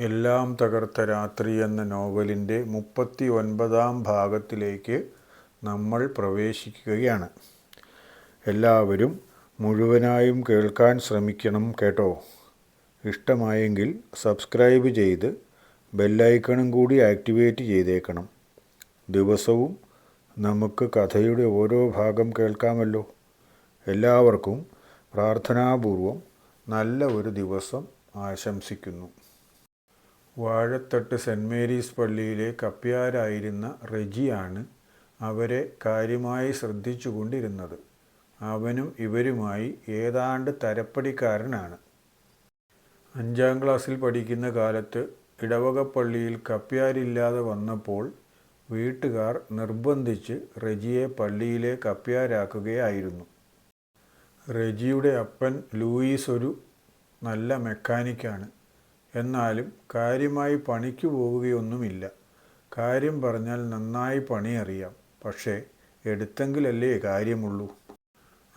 എല്ലാം തകർത്ത രാത്രി എന്ന നോവലിന്റെ മുപ്പത്തി ഒൻപതാം ഭാഗത്തിലേക്ക് നമ്മൾ പ്രവേശിക്കുകയാണ്. എല്ലാവരും മുഴുവനായും കേൾക്കാൻ ശ്രമിക്കണം കേട്ടോ. ഇഷ്ടമായെങ്കിൽ സബ്സ്ക്രൈബ് ചെയ്ത് ബെല്ലൈക്കണും കൂടി ആക്ടിവേറ്റ് ചെയ്തേക്കണം. ദിവസവും നമുക്ക് കഥയുടെ ഓരോ ഭാഗം കേൾക്കാമല്ലോ. എല്ലാവർക്കും പ്രാർത്ഥനാപൂർവം നല്ല ഒരു ദിവസം ആശംസിക്കുന്നു. വാഴത്തട്ട് സെന്റ് മേരീസ് പള്ളിയിലെ കപ്പ്യാരായിരുന്ന റെജിയാണ് അവരെ കാര്യമായി ശ്രദ്ധിച്ചുകൊണ്ടിരുന്നത്. അവനും ഇവരുമായി ഏതാണ്ട് തരപ്പടിക്കാരനാണ്. അഞ്ചാം ക്ലാസ്സിൽ പഠിക്കുന്ന കാലത്ത് ഇടവകപ്പള്ളിയിൽ കപ്പ്യാരില്ലാതെ വന്നപ്പോൾ വീട്ടുകാർ നിർബന്ധിച്ച് റെജിയെ പള്ളിയിലെ കപ്പ്യാരാക്കുകയായിരുന്നു റെജിയുടെ അപ്പൻ ലൂയിസ് ഒരു നല്ല മെക്കാനിക്കാണ്. എന്നാലും കാര്യമായി പണിക്ക് പോവുകയൊന്നുമില്ല. കാര്യം പറഞ്ഞാൽ നന്നായി പണി അറിയാം പക്ഷേ എടുത്തെങ്കിലല്ലേ കാര്യമുള്ളൂ.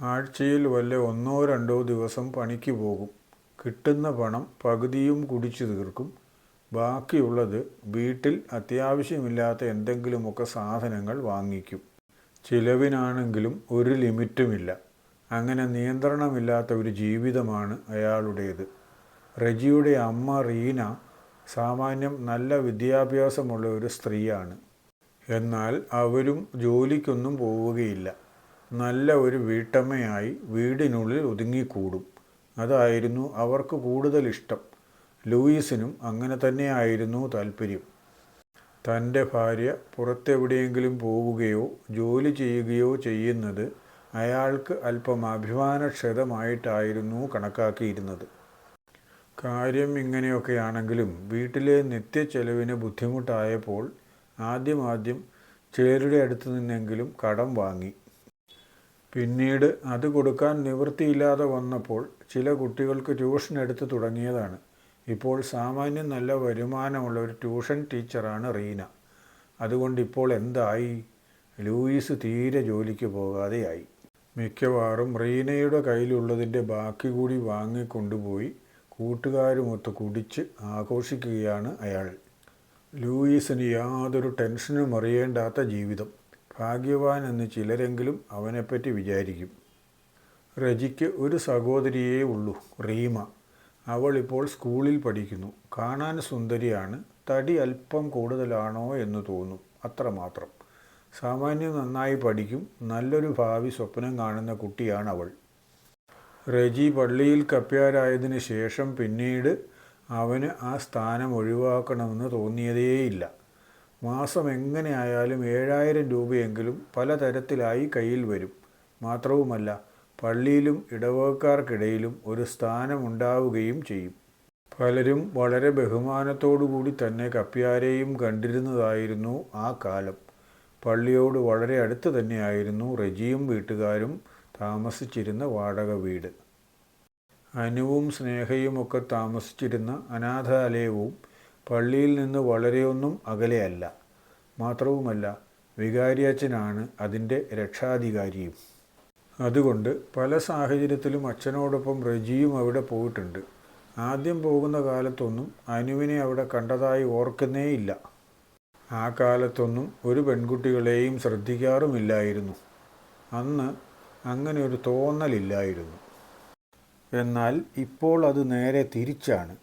ആഴ്ചയിൽ വല്ല ഒന്നോ രണ്ടോ ദിവസം പണിക്ക് പോകും. കിട്ടുന്ന പണം പകുതിയും കുടിച്ചു തീർക്കും. ബാക്കിയുള്ളത് വീട്ടിൽ അത്യാവശ്യമില്ലാത്ത എന്തെങ്കിലുമൊക്കെ സാധനങ്ങൾ വാങ്ങിക്കും. ചിലവിനാണെങ്കിലും ഒരു ലിമിറ്റുമില്ല. അങ്ങനെ നിയന്ത്രണമില്ലാത്ത ഒരു ജീവിതമാണ് അയാളുടേത്. റെജിയുടെ അമ്മ റീന സാമാന്യം നല്ല വിദ്യാഭ്യാസമുള്ള ഒരു സ്ത്രീയാണ്. എന്നാൽ അവരും ജോലിക്കൊന്നും പോവുകയില്ല. നല്ല ഒരു വീട്ടമ്മയായി വീടിനുള്ളിൽ ഒതുങ്ങിക്കൂടും. അതായിരുന്നു അവർക്ക് കൂടുതൽ ഇഷ്ടം ലൂയിസിനും അങ്ങനെ തന്നെയായിരുന്നു താല്പര്യം. തന്റെ ഭാര്യ പുറത്തെവിടെയെങ്കിലും പോവുകയോ ജോലി ചെയ്യുകയോ ചെയ്യുന്നത് അയാൾക്ക് അല്പം അഭിമാനക്ഷതമായിട്ടായിരുന്നു കണക്കാക്കിയിരുന്നത്. കാര്യം ഇങ്ങനെയൊക്കെയാണെങ്കിലും വീട്ടിലെ നിത്യ ചെലവിന് ബുദ്ധിമുട്ടായപ്പോൾ ആദ്യമാദ്യം ചിലരുടെ അടുത്ത് നിന്നെങ്കിലും കടം വാങ്ങി. പിന്നീട് അത് കൊടുക്കാൻ നിവൃത്തിയില്ലാതെ വന്നപ്പോൾ ചില കുട്ടികൾക്ക് ട്യൂഷൻ എടുത്ത് തുടങ്ങിയതാണ്. ഇപ്പോൾ സാമാന്യം നല്ല വരുമാനമുള്ള ഒരു ട്യൂഷൻ ടീച്ചറാണ് റീന. അതുകൊണ്ട് ഇപ്പോൾ എന്തായി? ലൂയിസ് തീരെ ജോലിക്ക് പോകാതെയായി. മിക്കവാറും റീനയുടെ കയ്യിലുള്ളതിന്റെ ബാക്കി കൂടി വാങ്ങിക്കൊണ്ടുപോയി കൂട്ടുകാരുമൊത്ത് കുടിച്ച് ആഘോഷിക്കുകയാണ് അയാൾ. ലൂയിസിന് യാതൊരു ടെൻഷനും അറിയേണ്ടാത്ത ജീവിതം. ഭാഗ്യവാൻ എന്ന് ചിലരെങ്കിലും അവനെപ്പറ്റി വിചാരിക്കും. റജിക്ക് ഒരു സഹോദരിയേ ഉള്ളൂ റീമ. അവൾ ഇപ്പോൾ സ്കൂളിൽ പഠിക്കുന്നു. കാണാൻ സുന്ദരിയാണ്. തടി അല്പം കൂടുതലാണോ എന്ന് തോന്നും അത്രമാത്രം. സാമാന്യം നന്നായി പഠിക്കും. നല്ലൊരു ഭാവി സ്വപ്നം കാണുന്ന കുട്ടിയാണ് അവൾ. റെജി പള്ളിയിൽ കപ്പ്യാരായതിനു ശേഷം പിന്നീട് അവന് ആ സ്ഥാനം ഒഴിവാക്കണമെന്ന് തോന്നിയതേയില്ല. മാസം എങ്ങനെയായാലും ഏഴായിരം രൂപയെങ്കിലും പലതരത്തിലായി കയ്യിൽ വരും. മാത്രവുമല്ല പള്ളിയിലും ഇടവകക്കാർക്കിടയിലും ഒരു സ്ഥാനമുണ്ടാവുകയും ചെയ്യും. പലരും വളരെ ബഹുമാനത്തോടുകൂടി തന്നെ കപ്പ്യാരെയും കണ്ടിരുന്നതായിരുന്നു ആ കാലം. പള്ളിയോട് വളരെ അടുത്ത് തന്നെയായിരുന്നു റെജിയും വീട്ടുകാരും താമസിച്ചിരുന്ന വാടക വീട്. അനുവും സ്നേഹയുമൊക്കെ താമസിച്ചിരുന്ന അനാഥാലയവും പള്ളിയിൽ നിന്ന് വളരെയൊന്നും അകലെയല്ല മാത്രവുമല്ല വികാരിയച്ഛനാണ് അതിന്റെ രക്ഷാധികാരിയും. അതുകൊണ്ട് പല സാഹചര്യത്തിലും അച്ഛനോടൊപ്പം റജിയും അവിടെ പോയിട്ടുണ്ട്. ആദ്യം പോകുന്ന കാലത്തൊന്നും അനുവിനെ അവിടെ കണ്ടതായി ഓർക്കുന്നേയില്ല. ആ കാലത്തൊന്നും ഒരു പെൺകുട്ടികളെയും ശ്രദ്ധിക്കാറുമില്ലായിരുന്നു. അന്ന് അങ്ങനെ ഒരു തോന്നലില്ലായിരുന്നു. എന്നാൽ ഇപ്പോൾ അത് നേരെ തിരിച്ചാണ്.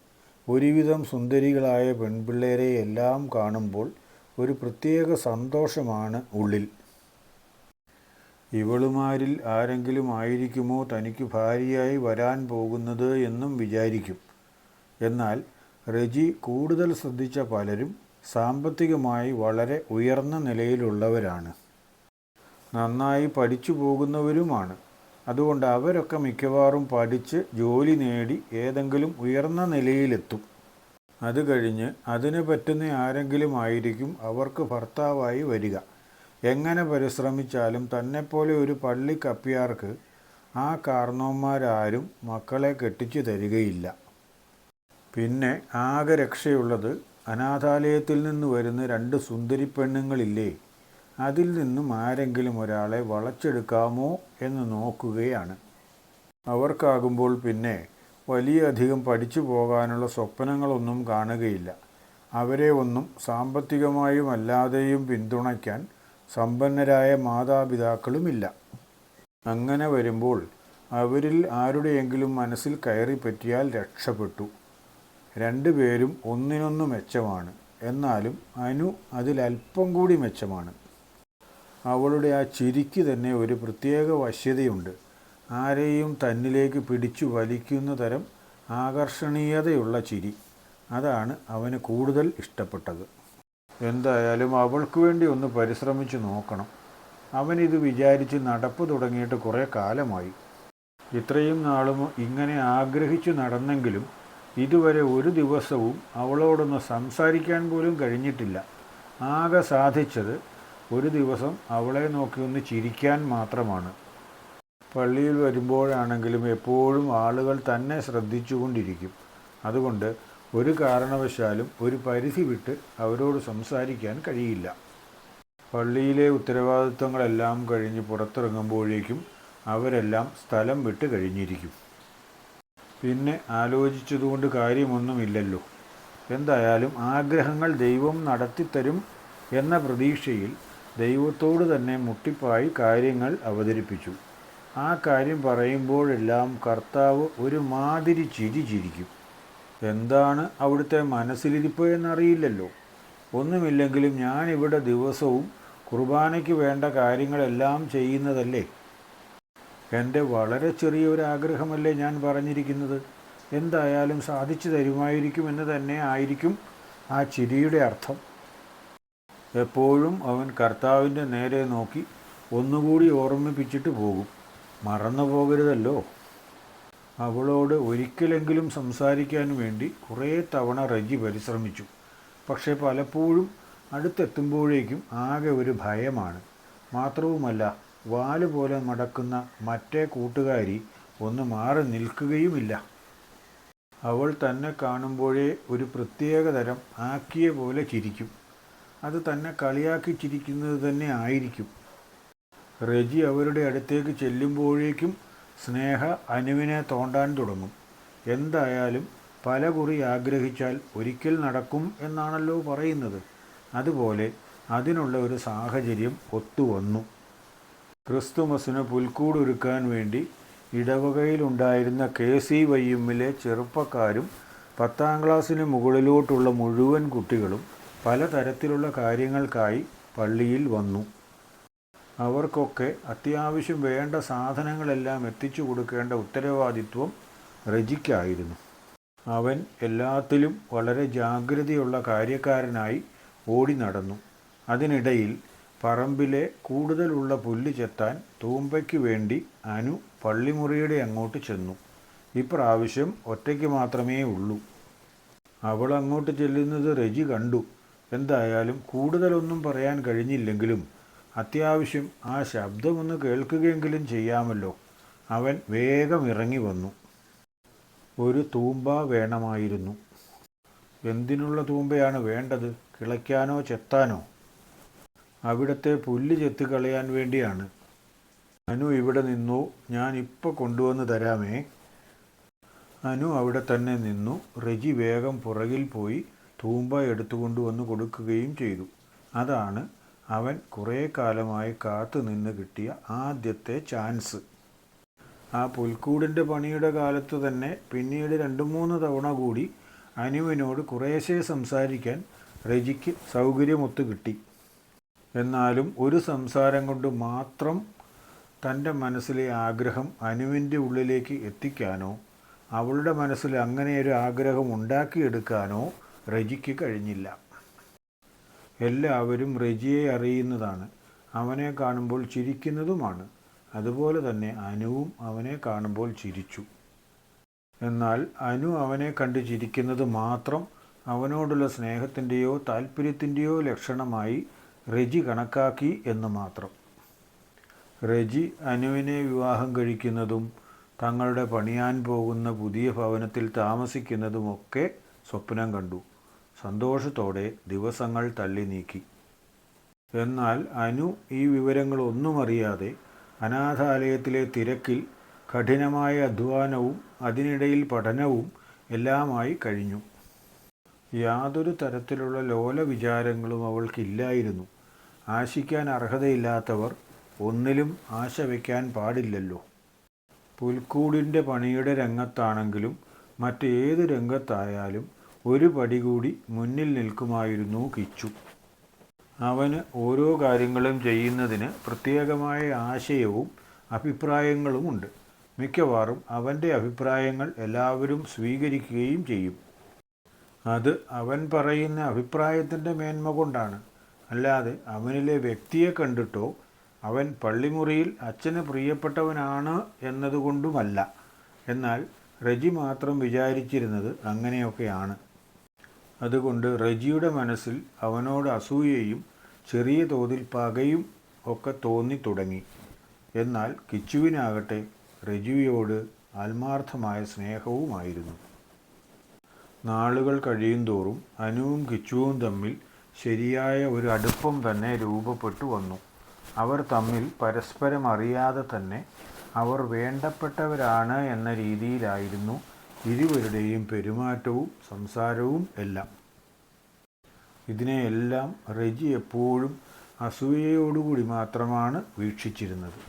ഒരുവിധം സുന്ദരികളായ പെൺപിള്ളേരെ എല്ലാം കാണുമ്പോൾ ഒരു പ്രത്യേക സന്തോഷമാണ് ഉള്ളിൽ. ഇവളുമാരിൽ ആരെങ്കിലും ആയിരിക്കുമോ തനിക്ക് ഭാര്യയായി വരാൻ പോകുന്നത് എന്നും വിചാരിക്കും. എന്നാൽ റെജി കൂടുതൽ ശ്രദ്ധിച്ച പലരും സാമ്പത്തികമായി വളരെ ഉയർന്ന നിലയിലുള്ളവരാണ്. നന്നായി പഠിച്ചു പോകുന്നവരുമാണ്. അതുകൊണ്ട് അവരൊക്കെ മിക്കവാറും പഠിച്ച് ജോലി നേടി ഏതെങ്കിലും ഉയർന്ന നിലയിലെത്തും. അത് കഴിഞ്ഞ് അതിന് പറ്റുന്ന ആരെങ്കിലും ആയിരിക്കും അവർക്ക് ഭർത്താവായി വരിക. എങ്ങനെ പരിശ്രമിച്ചാലും തന്നെപ്പോലെ ഒരു പള്ളി കപ്പിയാർക്ക് ആ കാരണവന്മാരാരും മക്കളെ കെട്ടിച്ചു തരികയില്ല. പിന്നെ ആകെ രക്ഷയുള്ളത് അനാഥാലയത്തിൽ നിന്ന് വരുന്ന രണ്ട് സുന്ദരി പെണ്ണുങ്ങളില്ലേ? അതിൽ നിന്നും ആരെങ്കിലും ഒരാളെ വളച്ചെടുക്കാമോ എന്ന് നോക്കുകയാണ്. അവർക്കാകുമ്പോൾ പിന്നെ വലിയധികം പഠിച്ചു പോകാനുള്ള സ്വപ്നങ്ങളൊന്നും കാണുകയില്ല. അവരെ ഒന്നും സാമ്പത്തികമായും അല്ലാതെയും പിന്തുണയ്ക്കാൻ സമ്പന്നരായ മാതാപിതാക്കളുമില്ല. അങ്ങനെ വരുമ്പോൾ അവരിൽ ആരുടെയെങ്കിലും മനസ്സിൽ കയറി പറ്റിയാൽ രക്ഷപ്പെട്ടു. രണ്ടുപേരും ഒന്നിനൊന്നു മെച്ചമാണ്. എന്നാലും അനു അതിലല്പം കൂടി മെച്ചമാണ്. അവളുടെ ആ ചിരിക്ക് തന്നെ ഒരു പ്രത്യേക വശ്യതയുണ്ട്. ആരെയും തന്നിലേക്ക് പിടിച്ചു വലിക്കുന്ന തരം ആകർഷണീയതയുള്ള ചിരി. അതാണ് അവന് കൂടുതൽ ഇഷ്ടപ്പെട്ടത്. എന്തായാലും അവൾക്ക് വേണ്ടി ഒന്ന് പരിശ്രമിച്ചു നോക്കണം. അവനിത് വിചാരിച്ച് നടപ്പ് തുടങ്ങിയിട്ട് കുറേ കാലമായി. ഇത്രയും നാളും ഇങ്ങനെ ആഗ്രഹിച്ചു നടന്നെങ്കിലും ഇതുവരെ ഒരു ദിവസവും അവളോടൊന്ന് സംസാരിക്കാൻ പോലും കഴിഞ്ഞിട്ടില്ല. ആകെ സാധിച്ചത് ഒരു ദിവസം അവളെ നോക്കി ഒന്ന് ചിരിക്കാൻ മാത്രമാണ്. പള്ളിയിൽ വരുമ്പോഴാണെങ്കിലും എപ്പോഴും ആളുകൾ തന്നെ ശ്രദ്ധിച്ചുകൊണ്ടിരിക്കും. അതുകൊണ്ട് ഒരു കാരണവശാലും ഒരു പരിധി വിട്ട് അവരോട് സംസാരിക്കാൻ കഴിയില്ല. പള്ളിയിലെ ഉത്തരവാദിത്വങ്ങളെല്ലാം കഴിഞ്ഞ് പുറത്തിറങ്ങുമ്പോഴേക്കും അവരെല്ലാം സ്ഥലം വിട്ട് കഴിഞ്ഞിരിക്കും. പിന്നെ ആലോചിച്ചതുകൊണ്ട് കാര്യമൊന്നുമില്ലല്ലോ. എന്തായാലും ആഗ്രഹങ്ങൾ ദൈവം നടത്തിത്തരും എന്ന പ്രതീക്ഷയിൽ ദൈവത്തോട് തന്നെ മുട്ടിപ്പായി കാര്യങ്ങൾ അവതരിപ്പിച്ചു. ആ കാര്യം പറയുമ്പോഴെല്ലാം കർത്താവ് ഒരു മാതിരി ചിരി ചിരിക്കും. എന്താണ് അവിടുത്തെ മനസ്സിലിരിപ്പ് എന്നറിയില്ലല്ലോ ഒന്നുമില്ലെങ്കിലും ഞാനിവിടെ ദിവസവും കുർബാനയ്ക്ക് വേണ്ട കാര്യങ്ങളെല്ലാം ചെയ്യുന്നതല്ലേ? എന്റെ വളരെ ചെറിയൊരു ആഗ്രഹമല്ലേ ഞാൻ പറഞ്ഞിരിക്കുന്നത്. എന്തായാലും സാധിച്ചു തരുമായിരിക്കുമെന്ന് തന്നെ ആയിരിക്കും ആ ചിരിയുടെ അർത്ഥം. എപ്പോഴും അവൻ കർത്താവിന്റെ നേരെ നോക്കി ഒന്നുകൂടി ഓർമ്മിപ്പിച്ചിട്ട് പോകും. മറന്നു പോകരുതല്ലോ. അവളോട് ഒരിക്കലെങ്കിലും സംസാരിക്കാൻ വേണ്ടി കുറേ തവണ റജി പരിശ്രമിച്ചു. പക്ഷേ പലപ്പോഴും അടുത്തെത്തുമ്പോഴേക്കും ആകെ ഒരു ഭയമാണ്. മാത്രവുമല്ല വാൽ പോലെ മടക്കുന്ന മറ്റേ കൂട്ടുകാരി ഒന്ന് മാറി നിൽക്കുകയുമില്ല. അവൾ തന്നെ കാണുമ്പോഴേ ഒരു പ്രത്യേകതരം ആക്കിയ പോലെ ചിരിക്കും. അത് തന്നെ കളിയാക്കി ചിരിക്കുന്നത് തന്നെ ആയിരിക്കും. റെജി അവരുടെ അടുത്തേക്ക് ചെല്ലുമ്പോഴേക്കും സ്നേഹ അനുവിനെ തോണ്ടാൻ തുടങ്ങും. എന്തായാലും പല കുറി ആഗ്രഹിച്ചാൽ ഒരിക്കൽ നടക്കും എന്നാണല്ലോ പറയുന്നത്. അതുപോലെ അതിനുള്ള ഒരു സാഹചര്യം ഒത്തുവന്നു. ക്രിസ്തുമസിന് പുൽക്കൂടൊരുക്കാൻ വേണ്ടി ഇടവകയിലുണ്ടായിരുന്ന കെ സി വൈഎമ്മിലെ ചെറുപ്പക്കാരും പത്താം ക്ലാസ്സിന് മുകളിലോട്ടുള്ള മുഴുവൻ കുട്ടികളും പലതരത്തിലുള്ള കാര്യങ്ങൾക്കായി പള്ളിയിൽ വന്നു. അവർക്കൊക്കെ അത്യാവശ്യം വേണ്ട സാധനങ്ങളെല്ലാം എത്തിച്ചു കൊടുക്കേണ്ട ഉത്തരവാദിത്വം റജിക്കായിരുന്നു. അവൻ എല്ലാത്തിലും വളരെ ജാഗ്രതയുള്ള കാര്യക്കാരനായി ഓടി നടന്നു. അതിനിടയിൽ പറമ്പിലെ കൂടുതലുള്ള പുല്ല് ചെത്താൻ തൂമ്പയ്ക്ക് വേണ്ടി അനു പള്ളിമുറിയുടെ അങ്ങോട്ട് ചെന്നു. ഇപ്രാവശ്യം ഒറ്റയ്ക്ക് മാത്രമേ ഉള്ളൂ. അവൾ അങ്ങോട്ട് ചെല്ലുന്നത് റെജി കണ്ടു. എന്തായാലും കൂടുതലൊന്നും പറയാൻ കഴിഞ്ഞില്ലെങ്കിലും അത്യാവശ്യം ആ ശബ്ദമൊന്ന് കേൾക്കുകയെങ്കിലും ചെയ്യാമല്ലോ. അവൻ വേഗം ഇറങ്ങി വന്നു. ഒരു തൂമ്പ വേണമായിരുന്നു. എന്തിനുള്ള തൂമ്പയാണ് വേണ്ടത്? കിളയ്ക്കാനോ ചെത്താനോ? അവിടത്തെ പുല്ല് ചെത്തി കളയാൻ വേണ്ടിയാണ്. അനു ഇവിടെ നിന്നു. ഞാൻ ഇപ്പോൾ കൊണ്ടുവന്ന് തരാമേ. അനു അവിടെ തന്നെ നിന്നു. റെജി വേഗം പുറകിൽ പോയി തൂമ്പ എടുത്തുകൊണ്ടുവന്ന് കൊടുക്കുകയും ചെയ്തു. അതാണ് അവൻ കുറേ കാലമായി കാത്തു നിന്ന് കിട്ടിയ ആദ്യത്തെ ചാൻസ്. ആ പുൽക്കൂടിന്റെ പണിയുടെ കാലത്ത് തന്നെ പിന്നീട് രണ്ട് മൂന്ന് തവണ കൂടി അനുവിനോട് കുറേശ്ശെ സംസാരിക്കാൻ റെജിക്ക് സൗകര്യമൊത്തു കിട്ടി. എന്നാലും ഒരു സംസാരം കൊണ്ട് മാത്രം തന്റെ മനസ്സിലെ ആഗ്രഹം അനുവിന്റെ ഉള്ളിലേക്ക് എത്തിക്കാനോ അവളുടെ മനസ്സിൽ അങ്ങനെ ഒരു ആഗ്രഹം ഉണ്ടാക്കിയെടുക്കാനോ റജിക്ക് കഴിഞ്ഞില്ല. എല്ലാവരും റജിയെ അറിയുന്നതാണ്. അവനെ കാണുമ്പോൾ ചിരിക്കുന്നതുമാണ്. അതുപോലെ തന്നെ അനുവും അവനെ കാണുമ്പോൾ ചിരിച്ചു. എന്നാൽ അനു അവനെ കണ്ട് ചിരിക്കുന്നത് മാത്രം അവനോടുള്ള സ്നേഹത്തിന്റെയോ താല്പര്യത്തിന്റെയോ ലക്ഷണമായി റെജി കണക്കാക്കി എന്ന് മാത്രം. റെജി അനുവിനെ വിവാഹം കഴിക്കുന്നതും തങ്ങളുടെ പണിയാൻ പോകുന്ന പുതിയ ഭവനത്തിൽ താമസിക്കുന്നതുമൊക്കെ സ്വപ്നം കണ്ടു. സന്തോഷത്തോടെ ദിവസങ്ങൾ തള്ളി നീക്കി. എന്നാൽ അനു ഈ വിവരങ്ങളൊന്നും അറിയാതെ അനാഥാലയത്തിലെ തിരക്കിൽ കഠിനമായ അധ്വാനവും അതിനിടയിൽ പഠനവും എല്ലാമായി കഴിഞ്ഞു. യാതൊരു തരത്തിലുള്ള ലോല വിചാരങ്ങളും അവൾക്കില്ലായിരുന്നു. ആശിക്കാൻ അർഹതയില്ലാത്തവർ ഒന്നിലും ആശ വയ്ക്കാൻ പാടില്ലല്ലോ. പുൽക്കൂടിന്റെ പണിയുടെ രംഗത്താണെങ്കിലും മറ്റേത് രംഗത്തായാലും ഒരു പടി കൂടി മുന്നിൽ നിൽക്കുമായിരുന്നു കിച്ചു. അവന് ഓരോ കാര്യങ്ങളും ചെയ്യുന്നതിന് പ്രത്യേകമായ ആശയവും അഭിപ്രായങ്ങളുമുണ്ട് മിക്കവാറും അവന്റെ അഭിപ്രായങ്ങൾ എല്ലാവരും സ്വീകരിക്കുകയും ചെയ്യും. അത് അവൻ പറയുന്ന അഭിപ്രായത്തിന്റെ മേന്മ കൊണ്ടാണ്. അല്ലാതെ അവനിലെ വ്യക്തിയെ കണ്ടിട്ടോ അവൻ പള്ളിമുറിയിൽ അച്ഛന് പ്രിയപ്പെട്ടവനാണ് എന്നതുകൊണ്ടുമല്ല. എന്നാൽ റജി മാത്രം വിചാരിച്ചിരുന്നത് അങ്ങനെയൊക്കെയാണ്. അതുകൊണ്ട് റജിയുടെ മനസ്സിൽ അവനോട് അസൂയയും ചെറിയ തോതിൽ പകയും ഒക്കെ തോന്നി തുടങ്ങി. എന്നാൽ കിച്ചുവിനാകട്ടെ റജിയോട് ആത്മാർത്ഥമായ സ്നേഹവുമായിരുന്നു. നാളുകൾ കഴിയുന്തോറും അനുവും കിച്ചുവും തമ്മിൽ ശരിയായ ഒരു അടുപ്പം തന്നെ രൂപപ്പെട്ടു വന്നു. അവർ തമ്മിൽ പരസ്പരം അറിയാതെ തന്നെ അവർ വേണ്ടപ്പെട്ടവരാണ് എന്ന രീതിയിലായിരുന്നു ഇരുവരുടെയും പെരുമാറ്റവും സംസാരവും എല്ലാം. ഇതിനെയെല്ലാം റെജി എപ്പോഴും അസൂയയോടുകൂടി മാത്രമാണ് വീക്ഷിച്ചിരുന്നത്.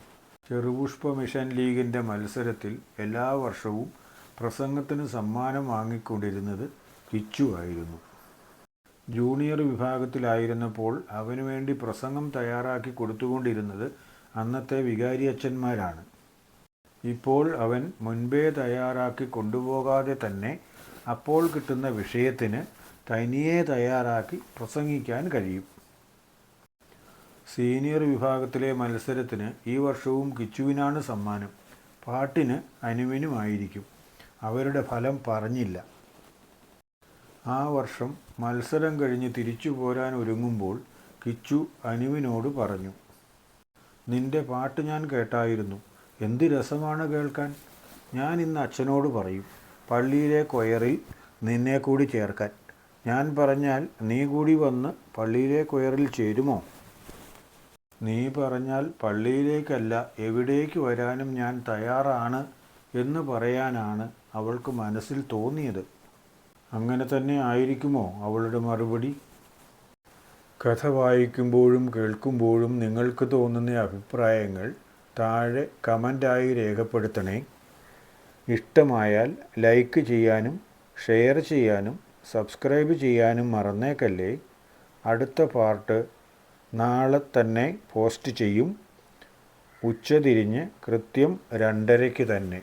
ചെറുപുഷ്പ മിഷൻ ലീഗിന്റെ മത്സരത്തിൽ എല്ലാ വർഷവും പ്രസംഗത്തിന് സമ്മാനം വാങ്ങിക്കൊണ്ടിരുന്നത് കിച്ചു ആയിരുന്നു. ജൂനിയർ വിഭാഗത്തിലായിരുന്നപ്പോൾ അവനുവേണ്ടി പ്രസംഗം തയ്യാറാക്കി കൊടുത്തുകൊണ്ടിരുന്നത് അന്നത്തെ വികാരി അച്ഛന്മാരാണ്. ഇപ്പോൾ അവൻ മുൻപേ തയ്യാറാക്കി കൊണ്ടുപോകാതെ തന്നെ അപ്പോൾ കിട്ടുന്ന വിഷയത്തിന് തനിയെ തയ്യാറാക്കി പ്രസംഗിക്കാൻ കഴിയും. സീനിയർ വിഭാഗത്തിലെ മത്സരത്തിന് ഈ വർഷവും കിച്ചുവിനാണ് സമ്മാനം. പാട്ടിന് അനുവിനുമായിരിക്കും അവരുടെ ഫലം പറഞ്ഞില്ല. ആ വർഷം മത്സരം കഴിഞ്ഞ് തിരിച്ചു പോരാൻ ഒരുങ്ങുമ്പോൾ കിച്ചു അനുവിനോട് പറഞ്ഞു നിന്റെ പാട്ട് ഞാൻ കേട്ടായിരുന്നു. എന്ത് രസമാണ് കേൾക്കാൻ? ഞാൻ ഇന്ന് അച്ഛനോട് പറയും പള്ളിയിലെ കൊയറിൽ നിന്നെ കൂടി ചേർക്കാൻ. ഞാൻ പറഞ്ഞാൽ നീ കൂടി വന്ന് പള്ളിയിലെ കൊയറിൽ ചേരുമോ? നീ പറഞ്ഞാൽ പള്ളിയിലേക്കല്ല എവിടേക്ക് വരാനും ഞാൻ തയ്യാറാണ് എന്ന് പറയാനാണ് അവൾക്ക് മനസ്സിൽ തോന്നിയത്. അങ്ങനെ തന്നെ ആയിരിക്കുമോ അവളുടെ മറുപടി? കഥ വായിക്കുമ്പോഴും കേൾക്കുമ്പോഴും നിങ്ങൾക്ക് തോന്നുന്ന അഭിപ്രായങ്ങൾ താഴെ കമന്റായി രേഖപ്പെടുത്തണേ. ഇഷ്ടമായാൽ ലൈക്ക് ചെയ്യാനും ഷെയർ ചെയ്യാനും സബ്സ്ക്രൈബ് ചെയ്യാനും മറന്നേക്കല്ലേ. അടുത്ത പാർട്ട് നാളെ തന്നെ പോസ്റ്റ് ചെയ്യും. ഉച്ചതിരിഞ്ഞ് കൃത്യം രണ്ടരയ്ക്ക് തന്നെ.